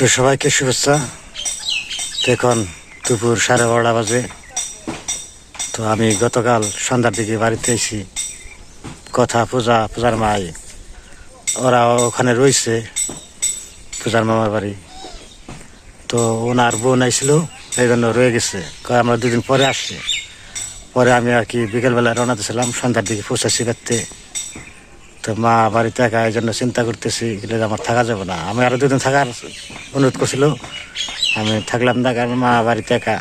তো সবাইকে শুভেচ্ছা। এখন দুপুর সাড়ে বারোটা বাজে। তো আমি গতকাল সন্ধ্যার দিকে বাড়িতে এসেছি। কথা পূজা, পূজার মাই, ওরা ওখানে রয়েছে, পূজার মামার বাড়ি। তো ওনার বোন আইছিল, এই জন্য রয়ে গেছে। আমরা দুদিন পরে আসছি। পরে আমি আর কি বিকেলবেলা রওনা দিয়েছিলাম, সন্ধ্যার দিকে পৌঁছাচ্ছি বাড়িতে। তো মা বাড়িতে একা, এই জন্য চিন্তা করতেছি, এগুলো যে আমার থাকা যাবে না। আমি আরও দুদিন থাকার অনুরোধ করছিল, আমি থাকলাম না কারণ মা বাড়িতে একা।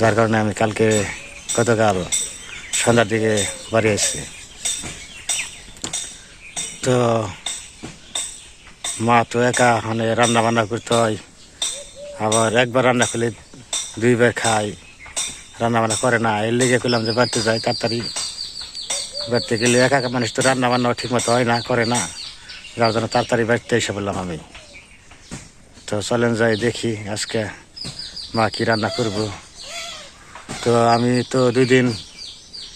যার কারণে আমি কালকে গতকাল সন্ধ্যার দিকে বাড়ি আসছি। তো মা তো একা মানে রান্না বান্না করতে হয়। আবার একবার রান্না করলে দুইবার খাই রান্না বান্না করে না। এর লেগে করলাম যে বাড়িতে যাই তাড়াতাড়ি। বাড়িতে গেলে একা একা মানুষ তো রান্না বান্না ঠিক মতো হয় না, করে না। যার জন্য তাড়াতাড়ি বাড়িতে এসে বললাম আমি। তো চলেন যাই, দেখি আজকে মা কি রান্না করব। তো আমি তো দুই দিন,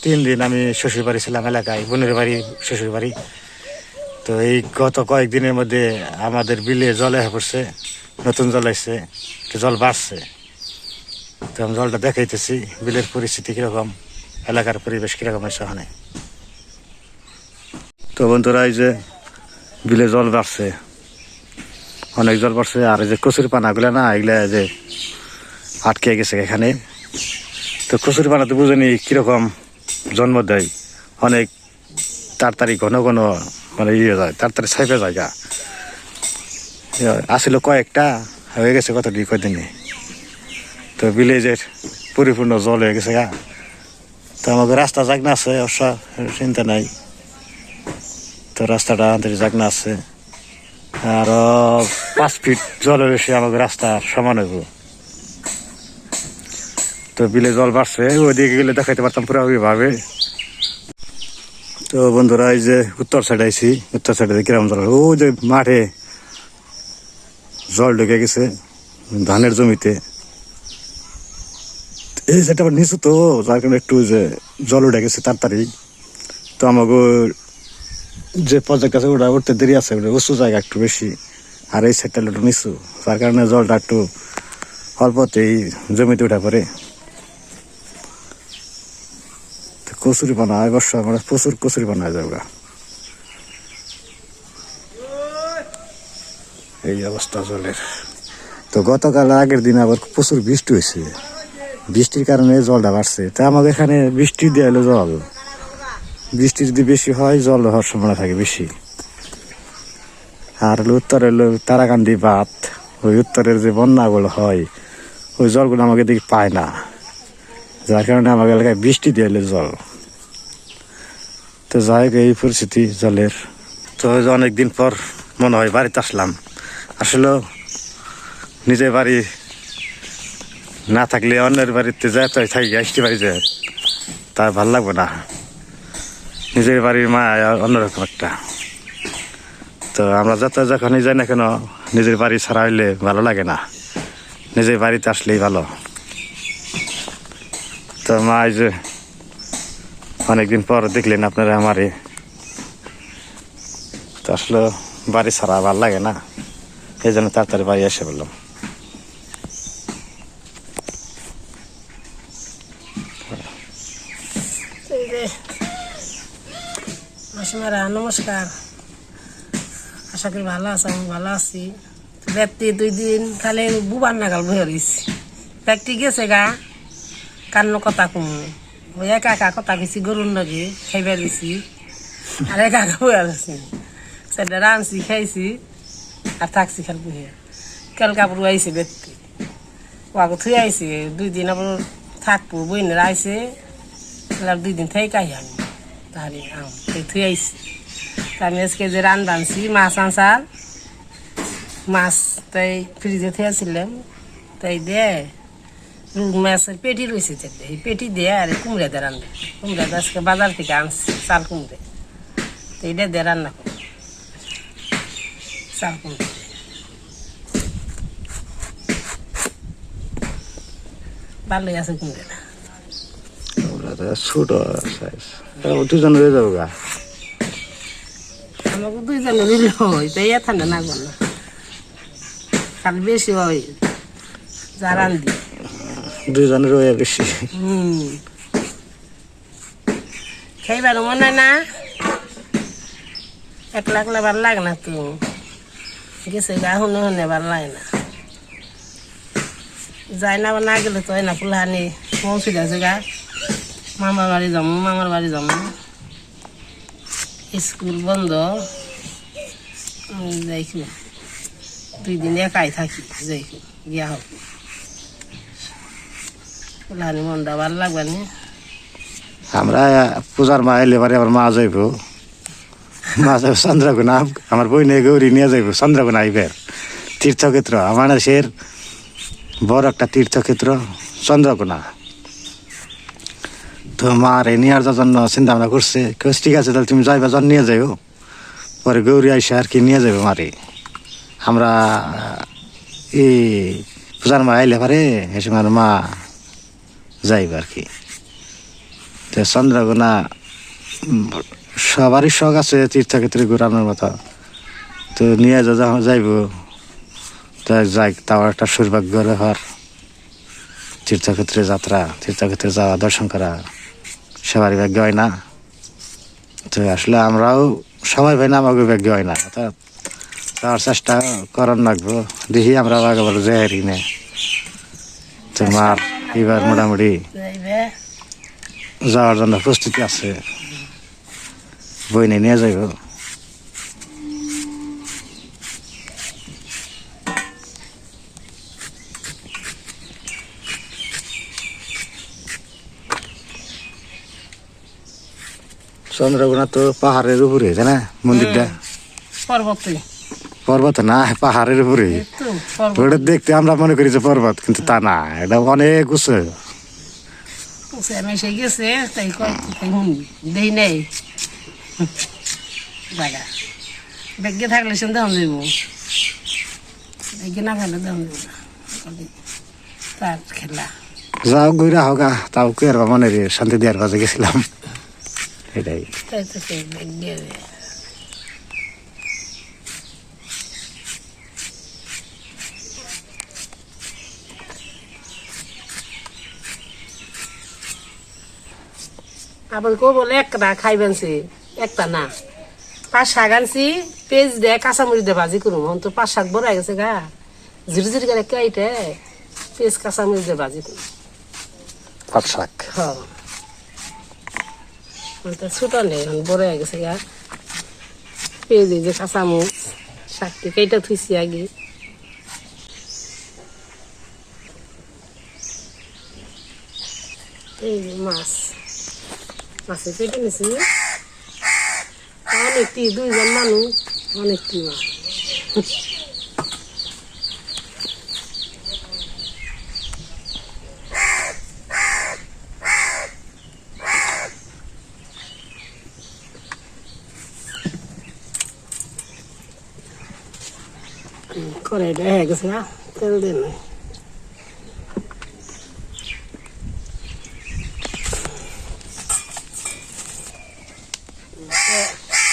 তিন দিন আমি শ্বশুর বাড়ি ছিলাম এলাকায়, বোনের বাড়ি শ্বশুর বাড়ি তো এই গত কয়েকদিনের মধ্যে আমাদের বিলে জল পড়ছে, নতুন জল আসছে তো জল বাড়ছে। তো আমি জলটা দেখাইতেছি, বিলের পরিস্থিতি কীরকম, এলাকার পরিবেশ কীরকম আছে ওখানে। তো বন্ধুরা, এই যে বিলে জল বাড়ছে। অনেক জল বাড়ছে আর এই যে কচুর পানাগুলো না, এগুলা যে আটকে গেছে এখানে। তো কচুর পানা তো বুঝেনি কীরকম জন্ম দেয়। অনেক তাড়াতাড়ি ঘন ঘন মানে ইয়ে যায়, তাড়াতাড়ি ছাইপে যায় গা। আসিল কয়েকটা, হয়ে গেছে কত দিন কদিনে তো ভিলেজের পরিপূর্ণ জল হয়ে গেছে গা। তো আমাকে রাস্তা জাগনা আছে, অবশ্য চিন্তা নাই। তো রাস্তাটা আমাদের জাগনা আছে। আর পাঁচ ফিট জলের বেশি আমাকে রাস্তা সমান হইব। তো বিলে জল বাড়ছে, ওইদিকে গেলে দেখাইতে পারতাম পুরো ভাবে তো বন্ধুরা, এই যে উত্তর সাইডে আইছি, উত্তর সাইডে কিরম জল ও যে মাঠে জল ঢুকে গেছে ধানের জমিতে। এই সেটা আবার নিচু তো, যার কারণে একটু যে জল উঠে গেছে তাড়াতাড়ি। তো আমাকে যে প্রজেক্ট আছে ওটা উঠতে দেরি আছে ওটা উঁচু জায়গা একটু বেশি। আর এই সাইডটা একটু নিচু, যার কারণে জলটা একটু অল্পতেই জমিতে উঠে পড়ে। কচুরি বানা এবার আমরা প্রচুর কচুরি বানা যাবে এই অবস্থা জলের। তো গতকাল আগের দিন আবার প্রচুর বৃষ্টি হয়েছে। বৃষ্টির কারণে জলটা বাড়ছে। তা আমাদের এখানে বৃষ্টি এলো জল। বৃষ্টি যদি বেশি হয়, জল হওয়ার সম্ভাবনা থাকে বেশি। আর হলো হলো তারাকান্দি বাঁধ, ওই উত্তরের যে বন্যাগুলো হয়, ওই জলগুলো আমাকে দিকে পায় না। যার কারণে আমাকে এলাকায় বৃষ্টি দিয়ে জল। তো যাই এই পরিস্থিতি জলের। তো অনেক দিন পর মনে হয় বাড়িতে আসলাম। আসলে নিজের বাড়ি না থাকলে অন্যের বাড়িতে যায় তো থাকি, আসতে বাড়ি যায় তার ভালো লাগবে না। নিজের বাড়ির মা অন্যরকম একটা। তো আমরা যত যখনই যাই না কেন নিজের বাড়ি ছাড়া হইলে ভালো লাগে না। নিজের বাড়িতে আসলেই ভালো। তো মা এই যে অনেকদিন পর দেখলেন আপনারা আমারে। তো আসলে বাড়ি ছাড়া ভালো লাগে না। এই জন্য তাড়াতাড়ি বাড়ি এসে বললাম এই যে মাসিমারা নমস্কার। আশা করি ভালো আছে, আমি ভালো আছি। ব্যক্তি দুই দিন খালি বুবার নাগাল বয়ে রয়েছি ব্যক্তি গেছে গা, কান্ন কথা কম। একা একা কথা গেছি গরুর নগে খাইবা দিছি আর একা একা বয়ে আছি সেটা রাঁধছি, খাইছি, আর থাকছি খাল বহে কাল কাপড় আইছে ব্যক্তি। ওকে থুই আইছে, দুই দিন আবার থাকব, বইনের আইছে। দুই দিন থেকে আই আমি তাহলে আম এই থুই আমি আজকে যে রান বানছি মাছ আনসার মাছ তাই ফ্রিজে থুয়েছিলাম তাই দে মাছের পেটি রয়েছে এই পেটি দিয়ে আর কুমড়া দিয়ে রান্না। কুমড়া দিয়ে আজকে বাজার থেকে আনছি, চাল কুমড়ে। তো এইটা দিয়ে রান্না করো। চাল কুমড়ে। ভালোই আছে কুমড়াটা। ছোট সাইজ দুজন রয়ে যাব গা। আমাকে দুইজনে দিল তাই ঠান্ডা না না। খালি বেশি হয় যা রান্ধি দুজনের রয়ে বেশি। হুম। খাইবার মনে না একলা একলা ভালো লাগে না তো। গেছে গা শুনে শুনে ভালো লাগে না। যাই না না গেলে তো হয় না ফুলহানি পৌঁছে গেছে গা। মামার বাড়ি যাব, মামার বাড়ি যাব। স্কুল বন্ধ। যাইছি দুই দিন একাই থাকি যাইছি গিয়া হোক। ফুলহানি মনটা ভালো লাগবে না? আমরা পূজার মা এলে পারে আমার মা যাইব। মা যাইব চন্দ্রগুনা আমার বই নিয়ে গৌরী নিয়ে যাইব চন্দ্রগুনা আইবের তীর্থক্ষেত্র। আমার দেশের বড় একটা তীর্থক্ষেত্র, চন্দ্রকোনা। তো মার এই নিয়ে যাওয়ার জন্য চিন্তা ভাবনা করছে। কেউ ঠিক আছে তাহলে তুমি যাইবা জন নিয়ে যাইও। পরে গৌরী আইসে আর কি নিয়ে যাবে মারে আমরা এই পূজার মা আইলে পারে এ সময় আমার মা যাইব আর কি। তো চন্দ্রকোনা উম, সবারই শখ আছে তীর্থক্ষেত্রে ঘুরানোর মতো। তো নিয়ে যা যাইব। তা যাই তাও একটা সৌভাগ্য হওয়ার তীর্থক্ষেত্রে যাত্রা তীর্থক্ষেত্রে যাওয়া দর্শন করা। সবারই ভাগ্য হয় না। তো আসলে আমরাও সবাই ভাই না আমাকে ভাগ্য হয় না। অর্থাৎ তার চেষ্টা করার লাগবো। দেখি আমরা আগে বলো যে হারি নে। তোমার এবার মোটামুটি যাওয়ার জন্য প্রস্তুতি আছে। বই নিয়ে নিয়ে যাইব। চন্দ্রকোনা তো পাহাড়ের উপরে তাই না? মন্দিরটা? পর্বতে। পর্বত না পাহাড়ের উপরে। ওটা দেখতে আমরা মনে করি যে পর্বত কিন্তু তা না এটা অনেক উঁচু। থাকলে সে দাম দেব না দাম তার খেলা। যাও গইরা হোগা তাও কে আর মনে শান্তি দেওয়ার কাছে গেছিলাম। এটাই আবার কো বলে একটা খাইবেন সে একটা না। পাঁচ শাক আনছি পেঁয়াজ দে কাঁচামরিচ দে ভাজি করুম। হন তো পাঁচ শাক বড় গেছে গা। ঝিরি ঝিরি করে কেটে পেঁয়াজ কাঁচামরিচ দে ভাজি করুম। পাট শাক? হ্যাঁ। ছোটো নেই এখন বড় হয়ে গেছে গা। পেঁয়াজ এই যে কাঁচামরিচ, শাকটি কেটে থুইছি আগে। এই যে মাছ। মাছে কেটে নিছি অনেকটি, দুইজন মানুষ, অনেকটি মাছ। কড়াইটা হয়ে গেছে না তেল দিন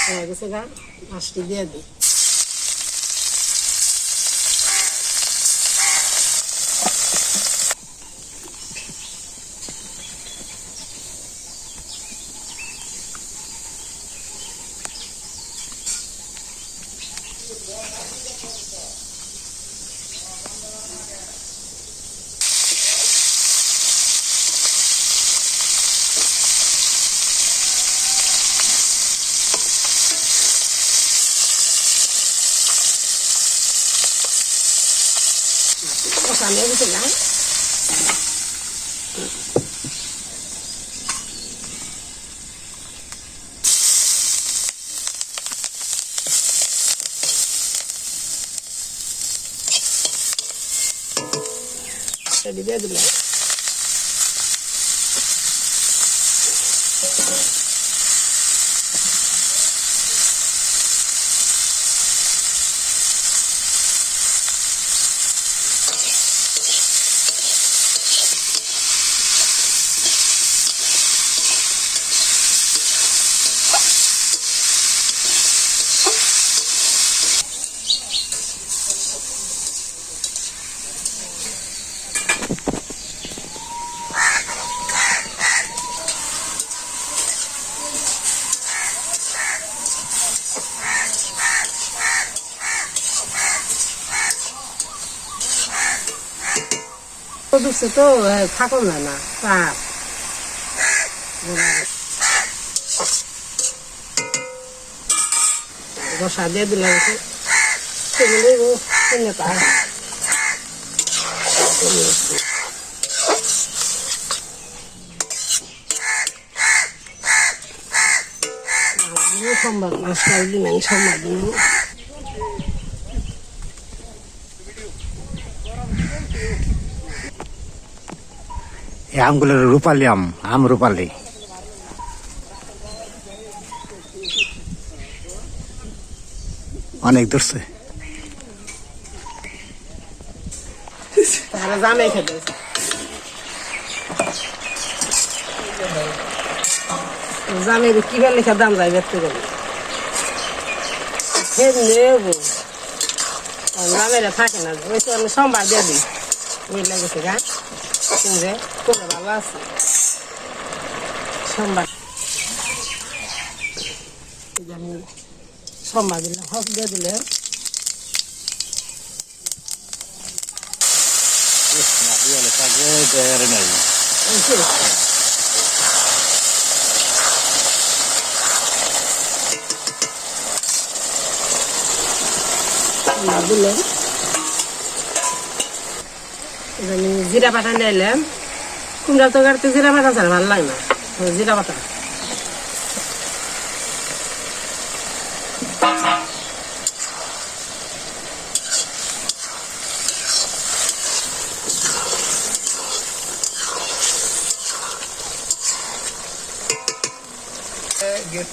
হয়ে গেছে গা মাছটি দিয়ে দিই দিবে এগুলো সেটি দিয়ে দিলাম তো ঢুকছে তো হ্যাঁ, থাকুন না না তার রসা দিয়ে দিলাম একটু। সেগুলো কিনে তার সোমবার রসা দিন সোমবার দিন এই আমগুলো রূপালি আম আম রূপালি। অনেক তারা জামে কি বেলে লেখা দাম যায় করে। ফের নেব। জামের থাকে না, ওই তো আমি সোমবার দিয়ে দিই। ওই করে ভালো আছে। সোমবার। সোমবার দিলাম হক দিয়ে দিলে আমি জিরা পাতা নিলাম কুমড়া তো গাড়িতে জিরা পাতা ছাড়া ভালো লাগে না। জিরা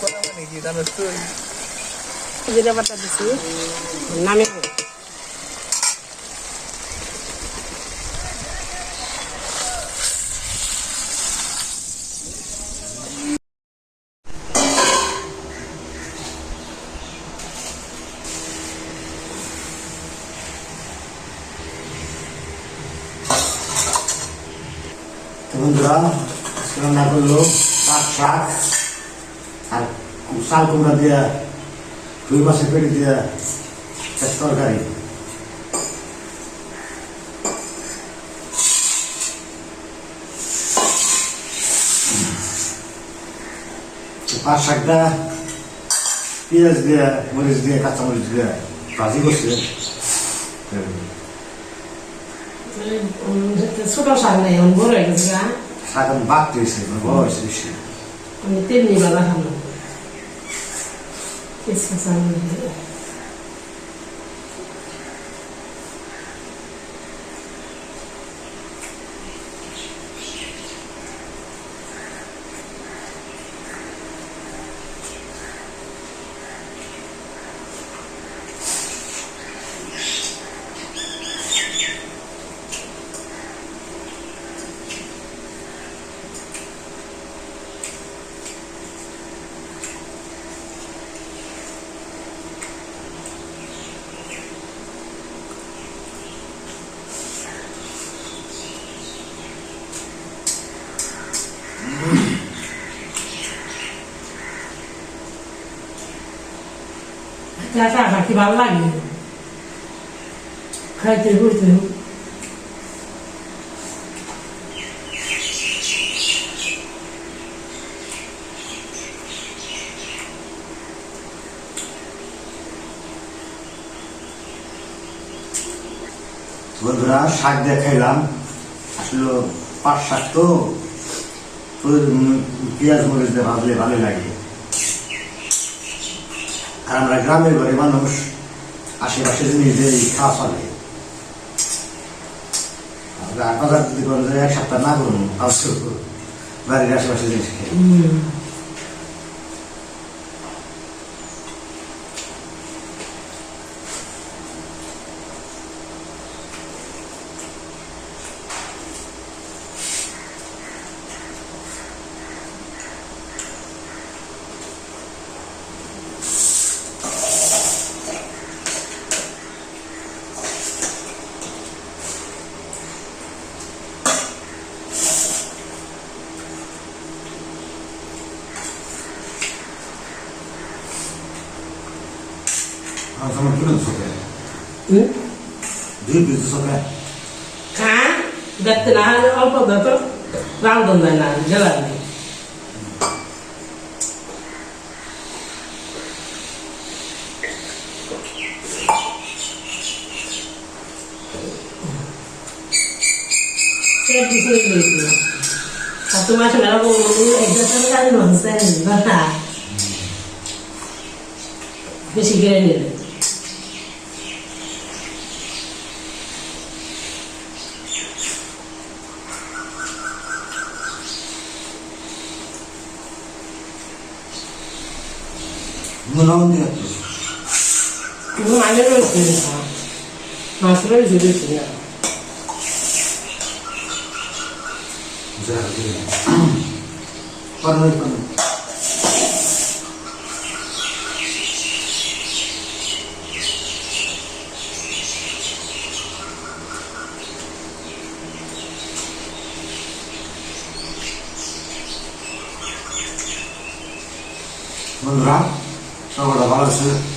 করা মানে জিরা পাতা দিছি। নামে বন্ধুরা, রান্না করল পাট শাক আর শাল কুমড়া দিয়া, রুই মাছের পেটি দিয়া তরকারি। পাট শাকটা পেঁয়াজ দিয়ে, মরিচ দিয়ে কাঁচা মরিচ দিয়ে ভাজি করছে। ছোট শাক নেই এখন বড় হয়ে গেছে শাক আমি বাদ দিয়েছে বড় হয়েছে বেশি আমি তেমনি বাবা খাব খাটি ভালো লাগে? খাইতে বন্ধুরা, শাক দেখাইলাম খাইলাম। আসলে পাট শাক তো পেঁয়াজ মরিচ দিয়ে ভাজলে ভালো লাগে। আর আমরা গ্রামের ঘরে মানুষ আশেপাশে নিজের খাওয়া চলে আমরা বাজার যদি এক সপ্তাহ না করুন বাড়ির আশেপাশে জিনিস খাই আমার সময় কিনে চোখে হুম দুই পিস চোখে খা দেখতে না হয় অল্প যত রান্ধন দেয় না জেলার নেই সে কিছু নেই satu macam kalau aku ngomong itu kan nonsen mana mesti gini गुणावंती घातली तुम्ही माझ्याकडे विसरले का? मात्र विसरले तुझ्या झाली. परमेश्वर সবাই